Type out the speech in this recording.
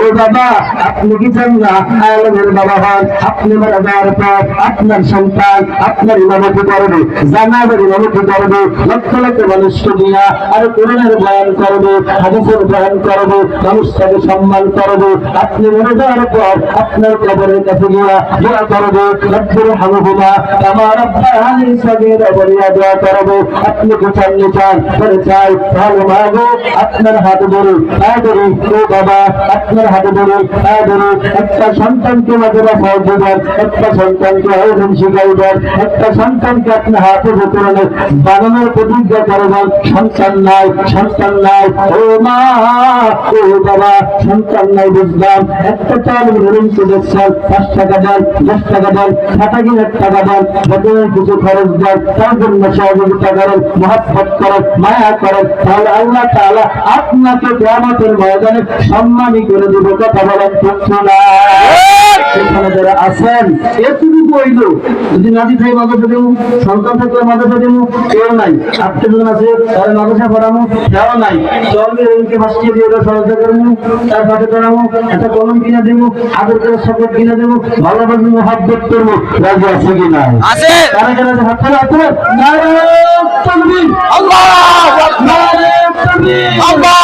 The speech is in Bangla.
ও বাবা, আপনি কি আলমের বাবা হন, আপনি মারা যাওয়ার পর আপনার সন্তান আপনার ইমামতি করবে জানাবের ইমামতি করবে, লক্ষ লক্ষ মানুষকে দিয়া করবে, হাদিসের করবে সম্মান করবে, আপনি মরে যাওয়ার পর আপনার কবরের কাছে গিয়া দোয়া করবে হামহুমা আমার সগীরা বলিয়া দোয়া করবে, আপনি কি চান চান? চাই ভালো মাগো, আপনার হাত ধরে ধরে ও বাবা, আপনার হাতে দেবেন বানানোর প্রতিজ্ঞা করবেন সন্তান নাই সন্তান নাই। ও মা, ও বাবা, সন্তান নাই বুঝলাম। একটা চাল ধরুন টাকা দেন, দশ টাকা দেন টাকা দেন কিছু খরচ দেন, তার জন্য সহযোগিতা করেন করেন, মায়া করেন। তাহলে আল্লাহ তাআলা আপনাকে ময়দানে সম্মানী করে দেবে কথা বলেন ঠিক না সেখানে যারা আছেন এতটুকু হইল যদি নাতি থাকে মাদ্রাসা দেবো সন্তান থাকলে মাদ্রাসা দেবো কেউ নাই। আত্মীয় আছে তারা মাদ্রাসা পড়াবো কেউ নাই। চলবে ওইকে ফাঁসিয়ে দিয়ে ওরা সহযোগিতা করব তার পাশে দাঁড়াবো একটা কলম কিনে দেবো আদর করে সাপোর্ট কিনে দেবো ভালোবাসি মহাব্বত করব রাজি আছে কি না আছে! কারা যে হাত নারায়ণ তকবীর আল্লাহ আল্লাহ